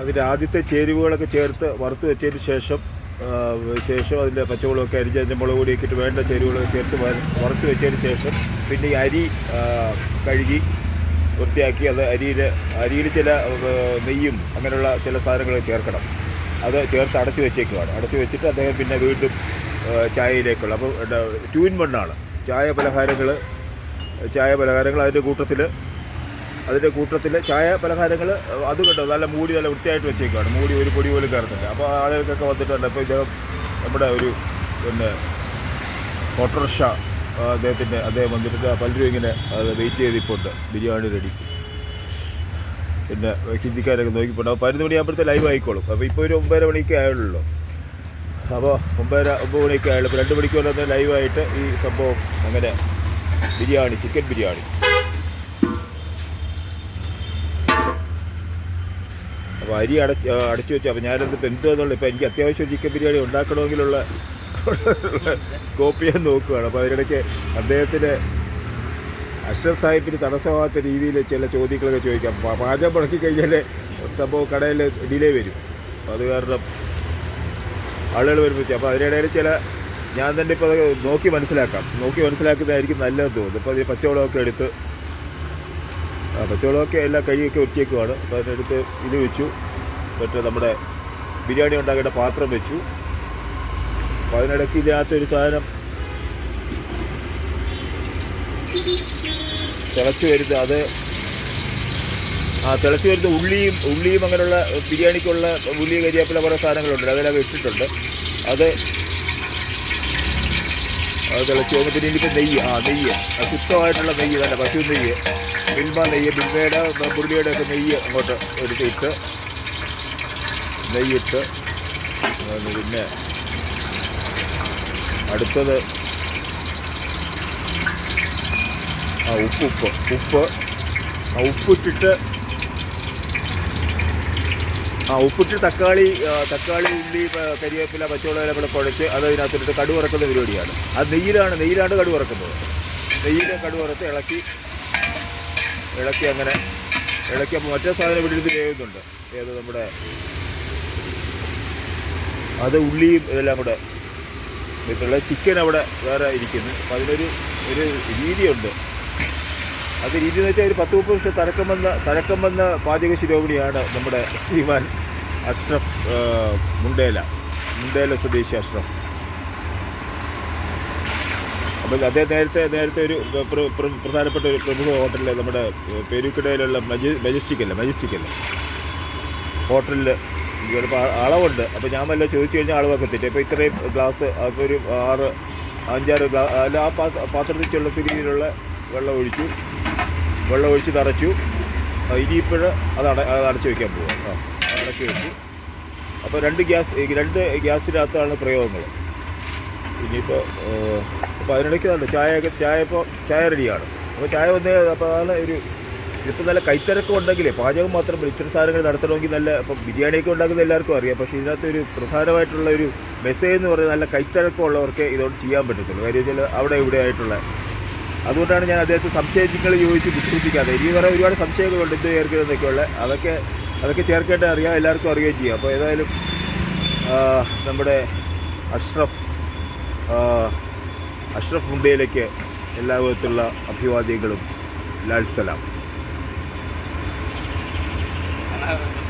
അതിന്റെ ആദ്യത്തെ ചേരുവകളൊക്കെ ചേർത്ത് വറുത്ത് വെച്ചതിന് ശേഷം ശേഷം അതിന്റെ പച്ചമുളകൊക്കെ അരിഞ്ഞ് അതിന്റെ മുളക് പൊടിയൊക്കെ ഇട്ട് വേണ്ട ചേരുവകളൊക്കെ ചേർത്ത് വറുത്ത് വെച്ചതിന് ശേഷം പിന്നെ ഈ അരി കഴുകി വൃത്തിയാക്കി അത് അരിയിൽ അരിയിൽ ചില നെയ്യും അങ്ങനെയുള്ള ചില സാധനങ്ങൾ ചേർക്കണം. അത് ചേർത്ത് അടച്ചു വെച്ചേക്കുവാണ്. അടച്ചു വെച്ചിട്ട് അദ്ദേഹം പിന്നെ വീണ്ടും ചായയിലേക്കുള്ള അപ്പോൾ ടു ഇൻ വണ്ണാണ് ചായ പലഹാരങ്ങൾ ചായ പലഹാരങ്ങൾ അതിന്റെ കൂട്ടത്തിൽ അതിന്റെ കൂട്ടത്തിൽ ചായ പലഹാരങ്ങൾ അത് കണ്ടോ? നല്ല മൂടി നല്ല വൃത്തിയായിട്ട് വെച്ചേക്കാണ് മൂടി ഒരു പൊടി പോലും കയറുന്നില്ല അപ്പോൾ ആളുകൾക്കൊക്കെ വന്നിട്ടുണ്ട്. അപ്പോൾ ഇദ്ദേഹം നമ്മുടെ ഒരു പിന്നെ ഓട്ടോറിക്ഷ അദ്ദേഹത്തിന്റെ അദ്ദേഹം വന്നിട്ട് പലരും ഇങ്ങനെ അത് വെയിറ്റ് ചെയ്തിപ്പോണ്ട് ബിരിയാണി റെഡി പിന്നെ ഹിന്ദിക്കാരൊക്കെ നോക്കിപ്പോണ്ട് അപ്പോൾ പതിനൊന്ന് മണിയാകുമ്പോഴത്തെ ലൈവ് ആയിക്കോളും. അപ്പോൾ ഇപ്പോൾ ഒരു ഒമ്പതര മണിക്ക് ആയുള്ളൂ അപ്പോൾ ഒമ്പതര ഒമ്പത് മണിക്ക് ആയുള്ളൂ. അപ്പോൾ രണ്ട് മണിക്കൂർ ലൈവായിട്ട് ഈ സംഭവം അങ്ങനെ ബിരിയാണി ചിക്കൻ ബിരിയാണി. അപ്പോൾ അരി അടച്ച് അടച്ചു വെച്ചു. അപ്പോൾ ഇപ്പം എന്തുവെന്നുള്ള ഇപ്പോൾ എനിക്ക് അത്യാവശ്യം ചിക്കൻ ബിരിയാണി ഉണ്ടാക്കണമെങ്കിലുള്ള സ്കോപ്പ് ചെയ്യാൻ നോക്കുകയാണ്. അപ്പോൾ അതിനിടയ്ക്ക് അദ്ദേഹത്തിന് അഷ്റഫ് സാഹിബിന് തടസ്സമാകാത്ത രീതിയിൽ ചില ചോദ്യങ്ങളൊക്കെ ചോദിക്കാം. പാചകം മുടക്കി കഴിഞ്ഞാൽ സംഭവം കടയിൽ ഡിലേ വരും. അത് കാരണം ആളുകൾ വരുമ്പോൾ അപ്പോൾ അതിനിടയിൽ ചില ഞാൻ തന്നെ ഇപ്പോൾ നോക്കി മനസ്സിലാക്കാം. നോക്കി മനസ്സിലാക്കുന്നതായിരിക്കും നല്ലതെന്ന് തോന്നുന്നു. ഇപ്പോൾ അതിന് പച്ചവളമൊക്കെ എടുത്ത് പച്ചവളമൊക്കെ എല്ലാം കഴുകിയൊക്കെ വൃത്തിയേക്കുവാണ്. അപ്പോൾ അതിനടുത്ത് ഇത് വെച്ചു. മറ്റേ നമ്മുടെ ബിരിയാണി ഉണ്ടാക്കേണ്ട പാത്രം വെച്ചു. അപ്പോൾ അതിനിടയ്ക്ക് ഇതിനകത്ത് ഒരു സാധനം തിളച്ച് വരുന്ന അത് ആ തിളച്ച് വരുന്ന ഉള്ളിയും ഉള്ളിയും അങ്ങനെയുള്ള ബിരിയാണിക്കുള്ള ഉള്ളി കരിയാപ്പില കുറേ സാധനങ്ങളുണ്ട്. അതിലൊക്കെ വെച്ചിട്ടുണ്ട് അത് അത് തിളച്ച് വന്ന് പിന്നെ ഇനിയിപ്പോൾ നെയ്യ്. ആ നെയ്യ്. ശുദ്ധമായിട്ടുള്ള നെയ്യ് തന്നെ. പശു നെയ്യ്. മിൽമ നെയ്യ് മിൽമയുടെ മുരളിയുടെ ഒക്കെ നെയ്യ് അങ്ങോട്ട് എടുത്തിട്ട് നെയ്യിട്ട് പിന്നെ അടുത്തത് ആ ഉപ്പ് ഉപ്പ്. ഉപ്പ്. ആ ഉപ്പിട്ടിട്ട് ആ ഉപ്പിട്ട് തക്കാളി തക്കാളി ഉള്ളി കരിവേപ്പില പച്ചമുളകെല്ലാം കൂടെ കുഴച്ച് അത് അതിനകത്തിട്ട് കടു വറക്കുന്ന പരിപാടിയാണ്. അത് നെയ്യിലാണ് നെയ്യിലാണ് കടു വറക്കുന്നത്. നെയ്യിൽ കടു വറുത്ത് ഇളക്കി ഇളക്കി അങ്ങനെ ഇളക്കി അപ്പോൾ മറ്റേ സാധനം ഇവിടെ ചെയ്യുന്നുണ്ട് ഏത് നമ്മുടെ അത് ഉള്ളിയും ഇതെല്ലാം കൂടെ ഇട്ടുള്ള ചിക്കൻ അവിടെ വേറെ ഇരിക്കുന്നു. അപ്പം അതിനൊരു ഒരു രീതിയുണ്ട്. അത് രീതി എന്ന് വെച്ചാൽ ഒരു പത്ത് മുപ്പത് വർഷം തരക്കം വന്ന തരക്കം വന്ന പാചക ശിരോമണിയാണ് നമ്മുടെ ശ്രീമാൻ അഷ്റഫ് മുണ്ടേല. മുണ്ടേല സ്വദേശി അഷ്റഫ്. അപ്പം അദ്ദേഹം നേരത്തെ നേരത്തെ ഒരു പ്ര- പ്ര- പ്രധാനപ്പെട്ട ഒരു പ്രമുഖ ഹോട്ടലിൽ നമ്മുടെ പെരുക്കിടയിലുള്ള മജ മജസ്റ്റിക് അല്ലേ ഹോട്ടലിൽ ചിലപ്പോൾ അളവുണ്ട് അപ്പോൾ ഞാൻ വല്ല ചോദിച്ചു കഴിഞ്ഞാൽ അളവൊക്കെ തെറ്റി. അപ്പോൾ ഇത്രയും ഗ്ലാസ് അപ്പോൾ ഒരു ആറ് അഞ്ചാറ് ഗ്ലാസ് അല്ല ആ പാത്ര പാത്രത്തിൽ ചുള്ള രീതിയിലുള്ള വെള്ളം ഒഴിച്ചു. വെള്ളം ഒഴിച്ച് തറച്ചു. ഇനിയിപ്പോൾ അത് അട അത് അടച്ചു വയ്ക്കാൻ പോവാം. ആ അടച്ചു വെച്ചു. അപ്പോൾ രണ്ട് ഗ്യാസ് രണ്ട് ഗ്യാസിനകത്താണ് പ്രയോഗങ്ങൾ ഇനിയിപ്പോൾ അപ്പോൾ അതിനിടയ്ക്ക് ചായ ചായ ഇപ്പോൾ ചായ റെഡിയാണ്. അപ്പോൾ ചായ വന്ന് അപ്പോൾ അതാണ് ഒരു ഇതിപ്പോൾ നല്ല കൈത്തിരക്കം ഉണ്ടെങ്കിലേ പാചകം മാത്രം ഇത്തരം സാധനങ്ങൾ നടത്തണമെങ്കിൽ നല്ല ഇപ്പം ബിരിയാണിയൊക്കെ ഉണ്ടാക്കുന്ന എല്ലാവർക്കും അറിയാം. പക്ഷേ ഇതിനകത്ത് ഒരു പ്രധാനമായിട്ടുള്ള ഒരു മെസ്സേജ് എന്ന് പറയുന്നത് നല്ല കൈത്തിരക്കം ഉള്ളവർക്ക് ഇതുകൊണ്ട് ചെയ്യാൻ പറ്റത്തുള്ളൂ. കാര്യം വെച്ചാൽ അവിടെ ഇവിടെ ആയിട്ടുള്ള. അതുകൊണ്ടാണ് ഞാൻ അദ്ദേഹത്തെ സംശയങ്ങൾ ചോദിച്ച് ബുദ്ധിമുട്ടിക്കാതെ. ഇനി വേറെ ഒരുപാട് സംശയങ്ങളുണ്ട് ഇത് ചേർക്കുന്നതൊക്കെയുള്ള. അതൊക്കെ അതൊക്കെ ചേർക്കേണ്ട അറിയാം എല്ലാവർക്കും അറിയുകയും ചെയ്യാം. അപ്പോൾ ഏതായാലും നമ്മുടെ അഷ്റഫ് അഷ്റഫ് മുണ്ടയിലേക്ക് എല്ലാ വിധത്തിലുള്ള അഭിവാദ്യങ്ങളും. ലാൽ സലാം. I don't.